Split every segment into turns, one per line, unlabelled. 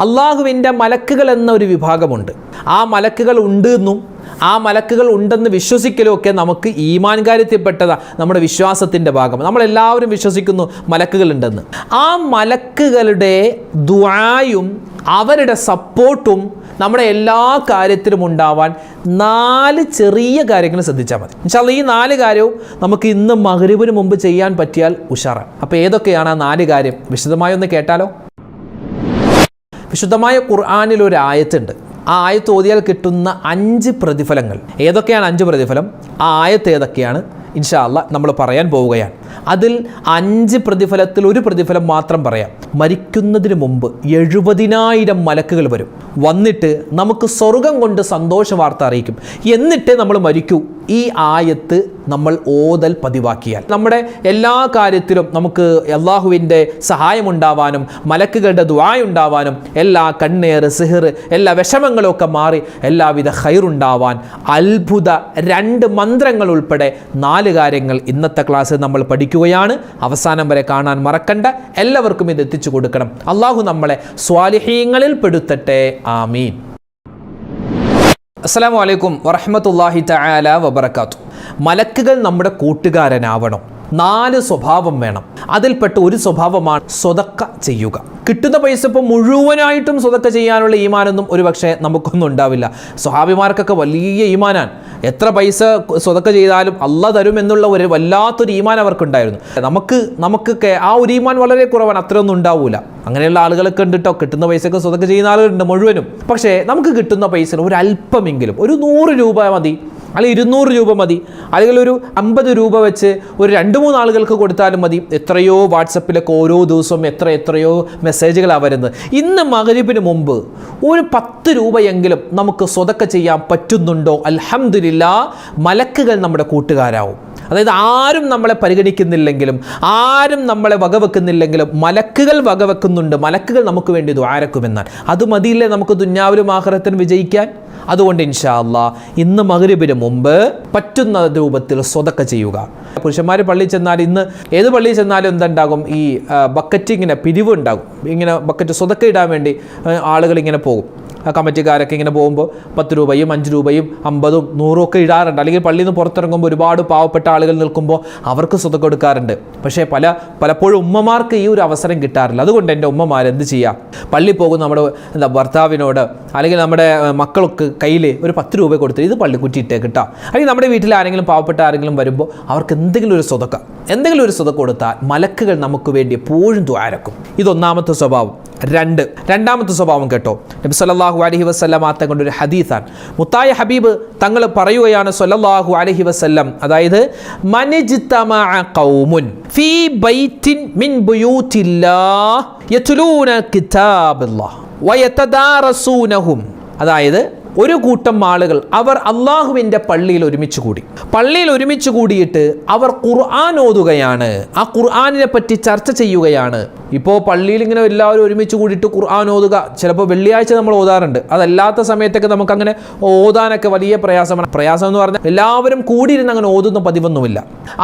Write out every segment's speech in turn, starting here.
അള്ളാഹുവിന്റെ മലക്കുകൾ എന്ന ഒരു വിഭാഗമുണ്ട്. ആ മലക്കുകൾ ഉണ്ട് എന്നും ആ മലക്കുകൾ ഉണ്ടെന്ന് വിശ്വസിക്കലും ഒക്കെ നമുക്ക് ഈമാൻ കാര്യത്തിൽപ്പെട്ടതാണ് നമ്മുടെ വിശ്വാസത്തിന്റെ ഭാഗം. നമ്മളെല്ലാവരും വിശ്വസിക്കുന്നു മലക്കുകൾ ഉണ്ടെന്ന്. ആ മലക്കുകളുടെ ദ്വായും അവരുടെ സപ്പോർട്ടും നമ്മുടെ എല്ലാ കാര്യത്തിലും ഉണ്ടാവാൻ നാല് ചെറിയ കാര്യങ്ങൾ ശ്രദ്ധിച്ചാൽ മതി. എന്നുവെച്ചാൽ ഈ നാല് കാര്യവും നമുക്ക് ഇന്ന് മകരുവിന് മുമ്പ് ചെയ്യാൻ പറ്റിയാൽ ഉഷാറാണ്. അപ്പോൾ ഏതൊക്കെയാണ് ആ നാല് കാര്യം? വിശദമായി ഒന്ന് കേട്ടാലോ? വിശുദ്ധമായ ഖുർആാനിൽ ഒരു ആയത്തുണ്ട്. ആ ആയത്ത് ഓതിയാൽ കിട്ടുന്ന അഞ്ച് പ്രതിഫലങ്ങൾ. ഏതൊക്കെയാണ് അഞ്ച് പ്രതിഫലം? ആ ആയത്ത് ഏതൊക്കെയാണ്? ഇൻഷാല്ല നമ്മൾ പറയാൻ പോവുകയാണ്. അതിൽ അഞ്ച് പ്രതിഫലത്തിൽ ഒരു പ്രതിഫലം മാത്രം പറയാം. മരിക്കുന്നതിന് മുമ്പ് എഴുപതിനായിരം മലക്കുകൾ വരും. വന്നിട്ട് നമുക്ക് സ്വർഗം കൊണ്ട് സന്തോഷ വാർത്ത അറിയിക്കും. എന്നിട്ട് നമ്മൾ മരിക്കൂ. ഈ ആയത്ത് നമ്മൾ ഓതൽ പതിവാക്കിയാൽ. നമ്മുടെ എല്ലാ കാര്യത്തിലും നമുക്ക് അള്ളാഹുവിന്റെ സഹായമുണ്ടാവാനും മലക്കുകളുടെ ദ്വായുണ്ടാവാനും എല്ലാ കണ്ണേറ് സിഹിർ എല്ലാ വിഷമങ്ങളൊക്കെ മാറി എല്ലാവിധ ഹൈറുണ്ടാവാൻ അത്ഭുത രണ്ട് മന്ത്രങ്ങൾ ഉൾപ്പെടെ നാല് കാര്യങ്ങൾ ഇന്നത്തെ ക്ലാസ്സിൽ നമ്മൾ പഠിക്കുകയാണ് അവസാനം വരെ കാണാൻ മറക്കണ്ട. എല്ലാവർക്കും ഇത് എത്തിച്ചു കൊടുക്കണം. അള്ളാഹു നമ്മളെ സ്വാലിഹീങ്ങളിൽ പെടുത്തട്ടെ. ആമീൻ. അസ്സാം വലൈക്കും വറഹമത്തല്ലാഹി തആല വബർക്കാത്തു മലക്കുകൾ നമ്മുടെ കൂട്ടുകാരനാവണം. നാല് സ്വഭാവം വേണം. അതിൽപ്പെട്ട ഒരു സ്വഭാവമാണ് സ്വതക്ക ചെയ്യുക. കിട്ടുന്ന പൈസ ഇപ്പോൾ മുഴുവനായിട്ടും സ്വതക്ക ചെയ്യാനുള്ള ഈമാനൊന്നും ഒരു പക്ഷേ നമുക്കൊന്നും ഉണ്ടാവില്ല. സ്വഹാബിമാർക്കൊക്കെ വലിയ ഈമാനാണ്. എത്ര പൈസ സ്വതക്ക ചെയ്താലും അല്ല തരും എന്നുള്ള ഒരു വല്ലാത്തൊരു ഈമാൻ അവർക്കുണ്ടായിരുന്നു. നമുക്ക് നമുക്കൊക്കെ ആ ഒരു ഈമാൻ വളരെ കുറവാണ്. അത്രയൊന്നും ഉണ്ടാവില്ല അങ്ങനെയുള്ള ആളുകളൊക്കെ ഉണ്ട് കേട്ടോ കിട്ടുന്ന പൈസയൊക്കെ സ്വതക്ക ചെയ്യുന്ന ആളുകളുണ്ട് മുഴുവനും. പക്ഷേ നമുക്ക് കിട്ടുന്ന പൈസ ഒരു അല്പമെങ്കിലും ഒരു നൂറ് രൂപ മതി. അല്ലെങ്കിൽ ഇരുന്നൂറ് രൂപ മതി. അല്ലെങ്കിൽ ഒരു അമ്പത് രൂപ വെച്ച് ഒരു രണ്ട് മൂന്ന് ആളുകൾക്ക് കൊടുത്താലും മതി. എത്രയോ വാട്സപ്പിലൊക്കെ ഓരോ ദിവസവും എത്ര എത്രയോ മെസ്സേജുകളാണ് വരുന്നത്. ഇന്ന് മകരീബിന് മുമ്പ് ഒരു പത്ത് രൂപയെങ്കിലും നമുക്ക് സ്വതക്ക ചെയ്യാൻ പറ്റുന്നുണ്ടോ? അലഹമില്ല മലക്കുകൾ നമ്മുടെ കൂട്ടുകാരാവും. അതായത് ആരും നമ്മളെ പരിഗണിക്കുന്നില്ലെങ്കിലും ആരും നമ്മളെ വകവെക്കുന്നില്ലെങ്കിലും മലക്കുകൾ വകവെക്കുന്നുണ്ട്. മലക്കുകൾ നമുക്ക് വേണ്ടി ദ്വാരക്കുമെന്നാൽ. അത് മതിയില്ലേ നമുക്ക് ദുന്യാവിലും ആഹ്റത്തിനും വിജയിക്കാൻ? അതുകൊണ്ട് ഇൻഷാ അല്ലാ ഇന്ന് മകരബിന് മുമ്പ് പറ്റുന്ന രൂപത്തിൽ സ്വതക്ക ചെയ്യുക. പുരുഷന്മാർ പള്ളിയിൽ ചെന്നാൽ ഇന്ന് ഏത് പള്ളിയിൽ ചെന്നാലും എന്തുണ്ടാകും? ഈ ബക്കറ്റ് ഇങ്ങനെ പിരിവ് ഉണ്ടാകും. ഇങ്ങനെ ബക്കറ്റ് സ്വതക്ക ഇടാൻ വേണ്ടി ആളുകൾ ഇങ്ങനെ പോകും. കമ്മിറ്റിക്കാരൊക്കെ ഇങ്ങനെ പോകുമ്പോൾ പത്ത് രൂപയും അഞ്ച് രൂപയും അമ്പതും നൂറും ഒക്കെ ഇടാറുണ്ട്. അല്ലെങ്കിൽ പള്ളിയിൽ നിന്ന് പുറത്തിറങ്ങുമ്പോൾ ഒരുപാട് പാവപ്പെട്ട ആളുകൾ നിൽക്കുമ്പോൾ അവർക്ക് സ്വതം കൊടുക്കാറുണ്ട്. പക്ഷേ പല പലപ്പോഴും ഉമ്മമാർക്ക് ഈ ഒരു അവസരം കിട്ടാറില്ല. അതുകൊണ്ട് എന്റെ ഉമ്മമാർ എന്ത് ചെയ്യുക പള്ളി പോകുന്ന നമ്മുടെ എന്താ ഭർത്താവിനോട് അല്ലെങ്കിൽ നമ്മുടെ മക്കൾക്ക് കയ്യിൽ ഒരു പത്ത് രൂപ കൊടുത്തിട്ട് ഇത് പള്ളിക്കുറ്റി ഇട്ടേ കിട്ടാം അല്ലെങ്കിൽ നമ്മുടെ വീട്ടിൽ ആരെങ്കിലും പാവപ്പെട്ട ആരെങ്കിലും വരുമ്പോൾ അവർക്ക് എന്തെങ്കിലും ഒരു സ്വതക്ക എന്തെങ്കിലും ഒരു സ്വത കൊടുത്താൽ മലക്കുകൾ നമുക്ക് വേണ്ടി എപ്പോഴും ദ്വാരക്കും ഇതൊന്നാമത്തെ സ്വഭാവം. രണ്ട്. രണ്ടാമത്തെ സ്വഭാവം കേട്ടോ. നബി സല്ലല്ലാഹു അലൈഹി വസല്ലം തങ്ങളുടെ ഒരു ഹദീസാണ്. മുത്തായ ഹബീബ് തങ്ങൾ പറയുകയാണ് സൊല്ലാഹു അലഹി വസല്ലം. അതായത് ഖൗമുൻ ഫീ ബൈറ്റിൻ മിൻ ബുയൂത്തില്ലാഹ് യത്ലൂന അതായത് ഒരു കൂട്ടം ആളുകൾ അവർ അള്ളാഹുവിന്റെ പള്ളിയിൽ ഒരുമിച്ച് കൂടി. പള്ളിയിൽ ഒരുമിച്ച് കൂടിയിട്ട് അവർ ഖുർആൻ ഓതുകയാണ്. ആ ഖുർആാനിനെ പറ്റി ചർച്ച ചെയ്യുകയാണ്. ഇപ്പോൾ പള്ളിയിൽ ഇങ്ങനെ എല്ലാവരും ഒരുമിച്ച് കൂടിയിട്ട് ഖുർആൻ ഓതുക ചിലപ്പോൾ വെള്ളിയാഴ്ച നമ്മൾ ഓതാറുണ്ട്. അതല്ലാത്ത സമയത്തൊക്കെ നമുക്ക് അങ്ങനെ ഓതാനൊക്കെ വലിയ പ്രയാസമാണ്. പ്രയാസം എന്ന് പറഞ്ഞാൽ എല്ലാവരും കൂടിയിരുന്ന് അങ്ങനെ ഓതുന്ന പതിവൊന്നുമില്ല.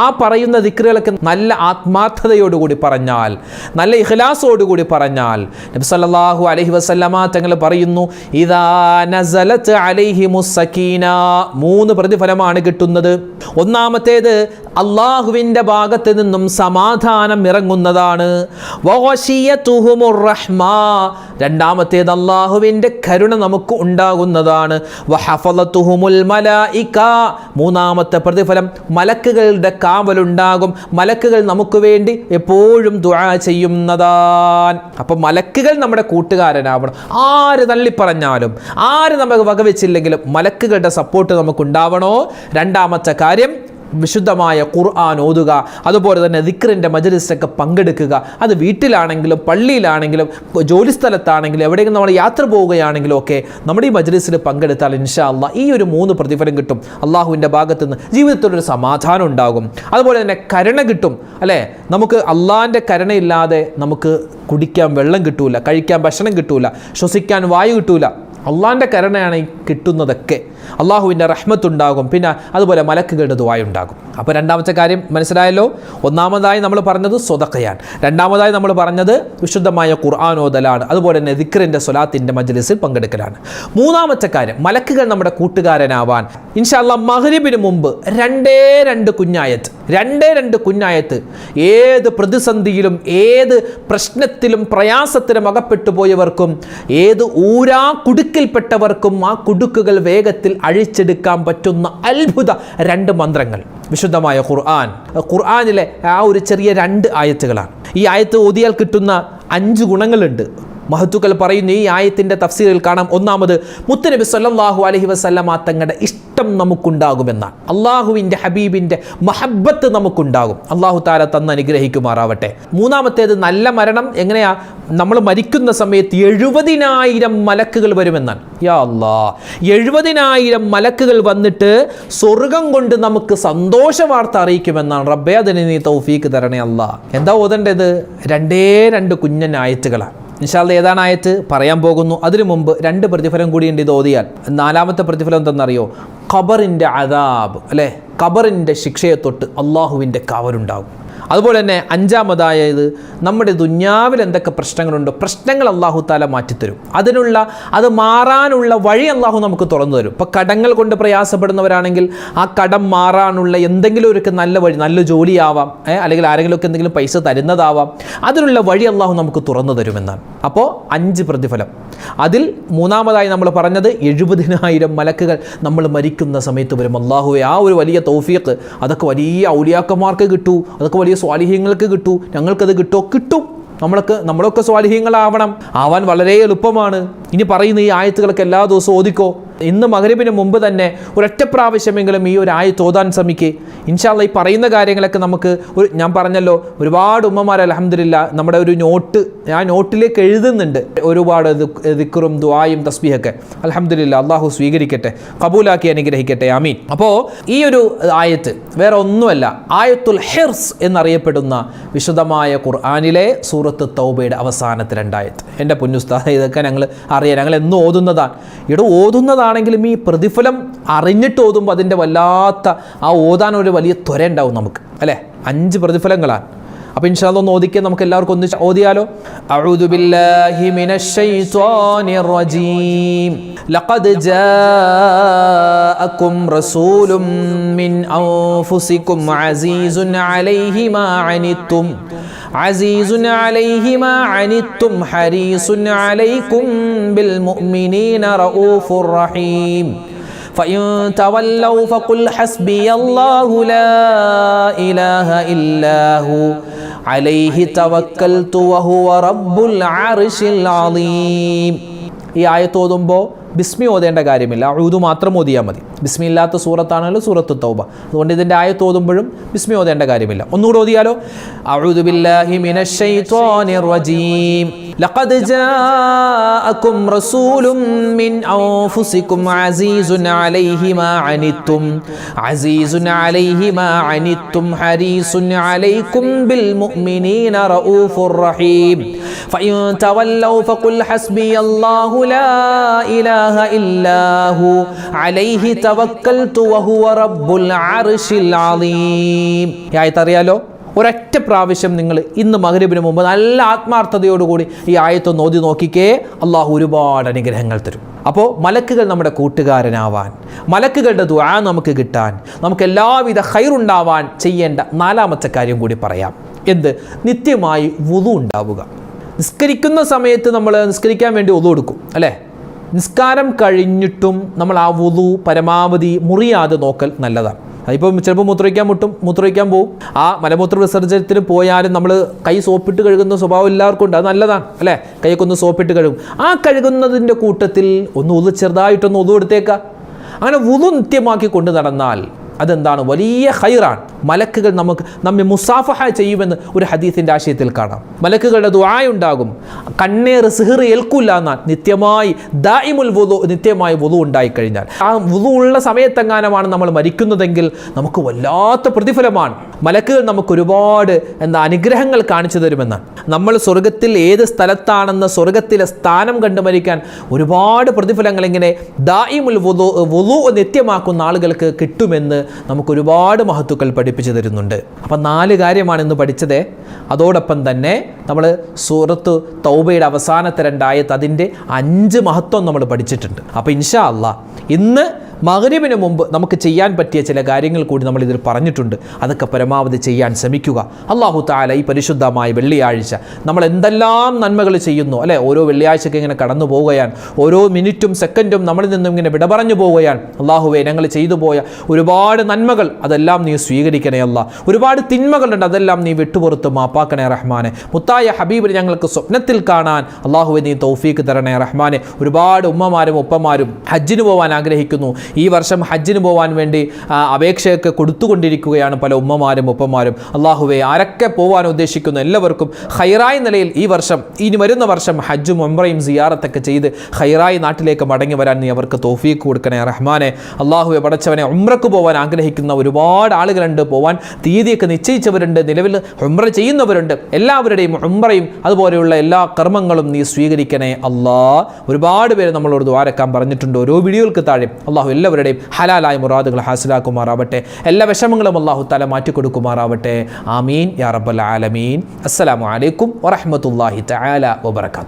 ആ പറയുന്ന ദിക്റുകളൊക്കെ നല്ല ആത്മാർത്ഥതയോടുകൂടി പറഞ്ഞാൽ നല്ല ഇഖ്ലാസോടുകൂടി പറഞ്ഞാൽ നബി സല്ലല്ലാഹു അലൈഹി വസല്ലമ തങ്ങൾ പറയുന്നു ഇദാ നസലത്ത് അലൈഹിമുസ് സക്കീന മൂന്ന് പ്രതിഫലമാണ് കിട്ടുന്നത്. ഒന്നാമത്തേത് അള്ളാഹുവിന്റെ ഭാഗത്ത് നിന്നും സമാധാനം ഇറങ്ങുന്നതാണ്. രണ്ടാമത്തേത് അള്ളാഹുവിന്റെ കരുണ നമുക്ക് ഉണ്ടാകുന്നതാണ്. മൂന്നാമത്തെ പ്രതിഫലം മലക്കുകളുടെ കാവലുണ്ടാകും. മലക്കുകൾ നമുക്ക് വേണ്ടി എപ്പോഴും ദുആ ചെയ്യുന്നതാൻ അപ്പം മലക്കുകൾ നമ്മുടെ കൂട്ടുകാരനാവണം. ആര് തള്ളിപ്പറഞ്ഞാലും ആര് നമുക്ക് വകവെച്ചില്ലെങ്കിലും മലക്കുകളുടെ സപ്പോർട്ട് നമുക്കുണ്ടാവണോ രണ്ടാമത്തെ കാര്യം വിശുദ്ധമായ ഖുർആൻ ഓതുക അതുപോലെ തന്നെ ദിക്റിന്റെ മജലിസൊക്കെ പങ്കെടുക്കുക. അത് വീട്ടിലാണെങ്കിലും പള്ളിയിലാണെങ്കിലും ജോലി സ്ഥലത്താണെങ്കിലും എവിടെയെങ്കിലും നമ്മൾ യാത്ര പോവുകയാണെങ്കിലും ഒക്കെ നമ്മുടെ ഈ മജലിസിൽ പങ്കെടുത്താൽ ഇൻഷാ അള്ളാ ഈ ഒരു മൂന്ന് പ്രതിഫലം കിട്ടും. അള്ളാഹുവിന്റെ ഭാഗത്ത് നിന്ന് ജീവിതത്തിലൊരു സമാധാനം ഉണ്ടാകും. അതുപോലെ തന്നെ കരുണ കിട്ടും അല്ലേ? നമുക്ക് അള്ളാഹിന്റെ കരുണയില്ലാതെ നമുക്ക് കുടിക്കാൻ വെള്ളം കിട്ടൂല കഴിക്കാൻ ഭക്ഷണം കിട്ടൂല ശ്വസിക്കാൻ വായു കിട്ടൂല. അള്ളാഹിന്റെ കരുണയാണ് ഈ കിട്ടുന്നതൊക്കെ. അള്ളാഹുവിന്റെ റഹ്മത്തുണ്ടാകും. പിന്നെ അതുപോലെ മലക്കുകളുടെ ദുവായ ഉണ്ടാകും. അപ്പോൾ രണ്ടാമത്തെ കാര്യം മനസ്സിലായല്ലോ? ഒന്നാമതായി നമ്മൾ പറഞ്ഞത് സ്വതക്കയാണ്. രണ്ടാമതായി നമ്മൾ പറഞ്ഞത് വിശുദ്ധമായ ഖുർആാനോദലാണ് അതുപോലെ തന്നെ ദിക്റിന്റെ സ്വലാത്തിന്റെ മജ്ലിസിൽ പങ്കെടുക്കലാണ്. മൂന്നാമത്തെ കാര്യം മലക്കുകൾ നമ്മുടെ കൂട്ടുകാരനാവാൻ. ഇൻഷാല്ല മഹരിബിന് മുമ്പ് രണ്ടേ രണ്ട് കുഞ്ഞായത്ത് രണ്ടേ രണ്ട് കുഞ്ഞായത്ത് ഏത് പ്രതിസന്ധിയിലും ഏത് പ്രശ്നത്തിലും പ്രയാസത്തിലും അകപ്പെട്ടു പോയവർക്കും ഏത് ഊരാ കുടുക്കിൽപ്പെട്ടവർക്കും ആ കുടുക്കുകൾ വേഗത്തിൽ അഴിച്ചെടുക്കാൻ പറ്റുന്ന അത്ഭുത രണ്ട് മന്ത്രങ്ങൾ. വിശുദ്ധമായ ഖുർആൻ. ഖുർആാനിലെ ആ ഒരു ചെറിയ രണ്ട് ആയത്തുകളാണ്. ഈ ആയത്ത് ഓതിയാൽ കിട്ടുന്ന അഞ്ച് ഗുണങ്ങളുണ്ട്. മഹത്തുക്കൾ പറയുന്നു ഈ ആയത്തിന്റെ തഫ്സീറിൽ കാണാം ഒന്നാമത് മുത്തനബി സല്ലല്ലാഹു അലൈഹി വസല്ലമ തങ്ങളുടെ ഇഷ്ടം നമുക്കുണ്ടാകുമെന്നാണ്. അള്ളാഹുവിന്റെ ഹബീബിന്റെ മഹബത്ത് നമുക്കുണ്ടാകും. അള്ളാഹു താല തന്ന് അനുഗ്രഹിക്കുമാറാവട്ടെ. മൂന്നാമത്തേത് നല്ല മരണം എങ്ങനെയാ? നമ്മൾ മരിക്കുന്ന സമയത്ത് എഴുപതിനായിരം മലക്കുകൾ വരുമെന്നാണ്. യാ അല്ലാ എഴുപതിനായിരം മലക്കുകൾ വന്നിട്ട് സ്വർഗം കൊണ്ട് നമുക്ക് സന്തോഷ വാർത്ത അറിയിക്കുമെന്നാണ്. റബ്ബേ അതിന് നീ തൗഫീക്ക് തരണേ അല്ലാ എന്താ ഓതേണ്ടത്? രണ്ടേ രണ്ട് കുഞ്ഞൻ ആയത്തുകളാണ്. നിശാൽ ഏതാണ് പറയാൻ പോകുന്നു. അതിനു മുമ്പ് രണ്ട് പ്രതിഫലം കൂടിയുണ്ട് ഇത് ഓതിയാൽ. നാലാമത്തെ പ്രതിഫലം എന്തെന്നറിയോ? ഖബറിന്റെ അതാബ് അല്ലേ? ഖബറിന്റെ ശിക്ഷയെ തൊട്ട് അള്ളാഹുവിന്റെ കാവലുണ്ടാകും. അതുപോലെ തന്നെ അഞ്ചാമതായത് നമ്മുടെ ദുന്യാവിൽ എന്തൊക്കെ പ്രശ്നങ്ങളുണ്ടോ പ്രശ്നങ്ങൾ അള്ളാഹു താല മാറ്റിത്തരും. അതിനുള്ള അത് മാറാനുള്ള വഴി അള്ളാഹു നമുക്ക് തുറന്നു തരും. ഇപ്പോൾ കടങ്ങൾ കൊണ്ട് പ്രയാസപ്പെടുന്നവരാണെങ്കിൽ ആ കടം മാറാനുള്ള എന്തെങ്കിലും ഒരു നല്ല വഴി നല്ല ജോലിയാവാം അല്ലെങ്കിൽ ആരെങ്കിലുമൊക്കെ എന്തെങ്കിലും പൈസ തരുന്നതാവാം. അതിനുള്ള വഴി അള്ളാഹു നമുക്ക് തുറന്നു തരുമെന്നാണ്. അപ്പോൾ അഞ്ച് പ്രതിഫലം. അതിൽ മൂന്നാമതായി നമ്മൾ പറഞ്ഞത് എഴുപതിനായിരം മലക്കുകൾ നമ്മൾ മരിക്കുന്ന സമയത്ത് വരും അള്ളാഹുവെ ആ ഒരു വലിയ തൗഫീഖ് അതൊക്കെ വലിയ ഔലിയാക്കന്മാർക്ക് കിട്ടൂ അതൊക്കെ വലിയ സ്വാലിഹ്യങ്ങൾക്ക് കിട്ടൂ ഞങ്ങൾക്കത് കിട്ടോ കിട്ടും. നമ്മളൊക്കെ നമ്മളൊക്കെ സ്വാലിഹ്യങ്ങളാവണം. ആവാൻ വളരെ എളുപ്പമാണ്. ഇനി പറയുന്ന ഈ ആയത്തുകളൊക്കെ എല്ലാ ദിവസവും ഓദിക്കോ ഇന്ന് മകരവിന് മുമ്പ് തന്നെ ഒരൊറ്റ പ്രാവശ്യമെങ്കിലും ഈ ഒരു ആയത്ത് ഓതാൻ ശ്രമിക്കുക ഇൻഷാല്ല ഈ പറയുന്ന കാര്യങ്ങളൊക്കെ നമുക്ക് ഒരു ഞാൻ പറഞ്ഞല്ലോ ഒരുപാട് ഉമ്മമാർ അലഹമില്ല നമ്മുടെ ഒരു നോട്ട് ആ നോട്ടിലേക്ക് എഴുതുന്നുണ്ട്. ഒരുപാട് ദിക്കറും ദുവായും തസ്ബിയൊക്കെ അലഹമില്ല അള്ളാഹു സ്വീകരിക്കട്ടെ കബൂലാക്കി അനുഗ്രഹിക്കട്ടെ ആമീൻ. അപ്പോൾ ഈ ഒരു ആയത്ത് വേറെ ഒന്നുമല്ല ആയത്തുൽ ഹെർസ് എന്നറിയപ്പെടുന്ന വിശദമായ ഖുർആാനിലെ സൂറത്ത് തൗബയുടെ അവസാനത്തെ രണ്ടായത്ത് എന്റെ പൊന്നുസ്താദ് ഇതൊക്കെ ഞങ്ങൾ അറിയാൻ ഞങ്ങൾ എന്നും ഓതുന്നതാണ്. ഇവിടെ ഓതുന്നതാണെങ്കിലും ഈ പ്രതിഫലം അറിഞ്ഞിട്ട് ഓതുമ്പോൾ അതിന്റെ വല്ലാത്ത ആ ഓതാൻ ഒരു വലിയ ത്വര ഉണ്ടാവും നമുക്ക് അല്ലേ? അഞ്ച് പ്രതിഫലങ്ങളാണ്. അപ്പോൾ ഇൻഷാല്ല ഒന്ന് ഓദിക്കാൻ നമുക്ക് എല്ലാവർക്കും ഒന്ന് ഓതിയാലോ അഊദു ബില്ലാഹി മിനശ് ശൈത്വാനിർ റജീം ലഖദ് ജാഅക്കും റസൂലും മിൻ അൻഫുസിക്കും അസീസുൻ അലൈഹി മാ അനിത്തും عزيز عليه ما عنتم حريص عليكم بالمؤمنين رؤوف رحيم فإن تولوا فقل حسبي الله لا إله إلا هو അലൈഹി തവക്കൽ റബ്ബുൽ ഈ ആയത്ത് ഓതുമ്പോൾ ബിസ്മി ഓതേണ്ട കാര്യമില്ല. ഉഴുതു മാത്രം ഓതിയാൽ മതി. ബിസ്മി ഇല്ലാത്ത സൂറത്താണല്ലോ സൂറത്ത് തൗബ അതുകൊണ്ട് ഇതിൻ്റെ ആയത്ത് ഓതുമ്പോഴും ബിസ്മി ഓതേണ്ട കാര്യമില്ല ഒന്നുകൂടെ ഓതിയാലോ അഊദു ബില്ലാഹി മിനശ് ശൈത്വാനിർ റജീം ലഖദ് ജാഅക്കും റസൂലും മിൻ അൻഫുസിക്കും അസീസുൻ അലൈഹി മാ അനിത്തും അസീസുൻ അലൈഹി മാ അനിത്തും ഹരീസുൻ അലൈക്കും ബിൽ മുഅ്മിനീന റഊഫുർ റഹീം فإن تولوا فقل حسبي الله لا إله إلا هو عليه توكلت ഈ ആയത്തറിയാലോ? ഒരൊറ്റ പ്രാവശ്യം നിങ്ങൾ ഇന്ന് മകരബിന് മുമ്പ് നല്ല ആത്മാർത്ഥതയോടുകൂടി ഈ ആയത്ത് നോതി നോക്കിക്കേ അള്ളാഹു ഒരുപാട് അനുഗ്രഹങ്ങൾ തരും. അപ്പോൾ മലക്കുകൾ നമ്മുടെ കൂട്ടുകാരനാവാൻ മലക്കുകളുടെ ദുആ നമുക്ക് കിട്ടാൻ നമുക്ക് എല്ലാവിധ ഹൈറുണ്ടാവാൻ ചെയ്യേണ്ട നാലാമത്തെ കാര്യം കൂടി പറയാം. എന്ത്? നിത്യമായി വുതു ഉണ്ടാവുക. നിസ്കരിക്കുന്ന സമയത്ത് നമ്മൾ നിസ്കരിക്കാൻ വേണ്ടി ഒതു കൊടുക്കും അല്ലേ? നിസ്കാരം കഴിഞ്ഞിട്ടും നമ്മൾ ആ വുതു പരമാവധി മുറിയാതെ നോക്കൽ നല്ലതാണ്. അതിപ്പോൾ ചിലപ്പോൾ മൂത്രമൊഴിക്കാൻ മുട്ടും മൂത്രമൊഴിക്കാൻ പോകും ആ മലമൂത്ര വിസർജനത്തിന് പോയാലും നമ്മൾ കൈ സോപ്പിട്ട് കഴുകുന്ന സ്വഭാവം എല്ലാവർക്കും ഉണ്ട്. അത് നല്ലതാണ് അല്ലേ? കൈയൊക്കെ ഒന്ന് സോപ്പിട്ട് കഴുകും. ആ കഴുകുന്നതിന്റെ കൂട്ടത്തിൽ ഒന്ന് ഉതു ചെറുതായിട്ടൊന്ന് ഉതു എടുത്തേക്കാം. അങ്ങനെ വുതു നിത്യമാക്കി കൊണ്ട് നടന്നാൽ അതെന്താണ്? വലിയ ഹൈറാണ് മലക്കുകൾ നമുക്ക് നമ്മെ മുസാഫഹ ചെയ്യുമെന്ന് ഒരു ഹദീസിന്റെ ആശയത്തിൽ കാണാം. മലക്കുകളുടെ ദുആയുണ്ടാകും കണ്ണേർ സിഹിർ ഏൽക്കില്ല എന്നാൽ നിത്യമായി ദായിമുൽ വുതു നിത്യമായി വുതു ഉണ്ടായിക്കഴിഞ്ഞാൽ. ആ വുതു ഉള്ള സമയത്തെങ്ങാനമാണ് നമ്മൾ മരിക്കുന്നതെങ്കിൽ നമുക്ക് വല്ലാത്ത പ്രതിഫലമാണ്. മലക്കുകൾ നമുക്ക് ഒരുപാട് എന്താ അനുഗ്രഹങ്ങൾ കാണിച്ചു തരുമെന്നാണ് നമ്മൾ സ്വർഗത്തിൽ ഏത് സ്ഥലത്താണെന്ന് സ്വർഗത്തിലെ സ്ഥാനം കണ്ടു മരിക്കാൻ ഒരുപാട് പ്രതിഫലങ്ങൾ ഇങ്ങനെ ദായിമുൽ വുതു വുതു നിത്യമാക്കുന്ന ആളുകൾക്ക് കിട്ടുമെന്ന് നമുക്ക് ഒരുപാട് മഹത്തുക്കൾ പഠിപ്പിച്ചു തരുന്നുണ്ട്. അപ്പം നാല് കാര്യമാണ് ഇന്ന് പഠിച്ചത്. അതോടൊപ്പം തന്നെ നമ്മൾ സൂറത്ത് തൗബയുടെ അവസാനത്തെ രണ്ടായത് അതിന്റെ അഞ്ച് മഹത്വം നമ്മൾ പഠിച്ചിട്ടുണ്ട്. അപ്പോൾ ഇൻഷാ അല്ല ഇന്ന് മകരീബിന് മുമ്പ് നമുക്ക് ചെയ്യാൻ പറ്റിയ ചില കാര്യങ്ങൾ കൂടി നമ്മൾ ഇതിൽ പറഞ്ഞിട്ടുണ്ട്. അതൊക്കെ പരമാവധി ചെയ്യാൻ ശ്രമിക്കുക. അള്ളാഹു താല ഈ പരിശുദ്ധമായ വെള്ളിയാഴ്ച നമ്മൾ എന്തെല്ലാം നന്മകൾ ചെയ്യുന്നു അല്ലേ? ഓരോ വെള്ളിയാഴ്ചയ്ക്ക് ഇങ്ങനെ കടന്നു പോവുകയാണ്. ഓരോ മിനിറ്റും സെക്കൻഡും നമ്മളിൽ നിന്നും ഇങ്ങനെ വിട പറഞ്ഞു പോവുകയാണ്. അള്ളാഹുവെ ഞങ്ങൾ ചെയ്തു പോയ ഒരുപാട് നന്മകൾ അതെല്ലാം നീ സ്വീകരിക്കണേ അല്ല. ഒരുപാട് തിന്മകളുണ്ട് അതെല്ലാം നീ വിട്ടുപുറത്ത് മാപ്പാക്കണേ റഹ്മാനെ. മുത്തായ ഹബീബിനെ ഞങ്ങൾക്ക് സ്വപ്നത്തിൽ കാണാൻ അള്ളാഹുവെ നീ തൗഫീക്ക് തരണേ റഹ്മാനെ. ഒരുപാട് ഉമ്മമാരും ഉപ്പമാരും ഹജ്ജിന് പോകാൻ ആഗ്രഹിക്കുന്നു. ഈ വർഷം ഹജ്ജിന് പോകാൻ വേണ്ടി അപേക്ഷയൊക്കെ കൊടുത്തുകൊണ്ടിരിക്കുകയാണ് പല ഉമ്മമാരും ഉപ്പമാരും അള്ളാഹുവെ ആരൊക്കെ പോകാൻ ഉദ്ദേശിക്കുന്നു എല്ലാവർക്കും ഹൈറായ നിലയിൽ ഈ വർഷം ഇനി വരുന്ന വർഷം ഹജ്ജും ഒമ്രയും സിയാറത്തൊക്കെ ചെയ്ത് ഹൈറായി നാട്ടിലേക്ക് മടങ്ങി വരാൻ നീ അവർക്ക് തോഫീക്ക് കൊടുക്കണേ റഹ്മാനെ. അള്ളാഹുവെ പടച്ചവനെ ഉമ്രക്ക് പോകാൻ ആഗ്രഹിക്കുന്ന ഒരുപാട് ആളുകളുണ്ട്. പോവാൻ തീയതിയൊക്കെ നിശ്ചയിച്ചവരുണ്ട്. നിലവിൽ ഉമ്ര ചെയ്യുന്നവരുണ്ട്. എല്ലാവരുടെയും ഉമ്രയും അതുപോലെയുള്ള എല്ലാ കർമ്മങ്ങളും നീ സ്വീകരിക്കണേ അല്ലാ. ഒരുപാട് പേര് നമ്മളോട് ദ്വാരക്കാൻ പറഞ്ഞിട്ടുണ്ട്. ഓരോ വീഡിയോകൾക്ക് താഴെ അള്ളാഹു എല്ലാവരുടെയും ഹലാലായ മുറാദുകൾ ഹാസിലാക്കുമാറാവട്ടെ. എല്ലാ വിഷമങ്ങളും അള്ളാഹു തല മാറ്റിക്കൊടുക്കുമാറാവട്ടെ. ആമീൻ. യാ റബ്ബൽ ആലമീൻ. അസ്സലാമു അലൈക്കും വറഹ്മത്തുള്ളാഹി തആല വബറകാതുഹു.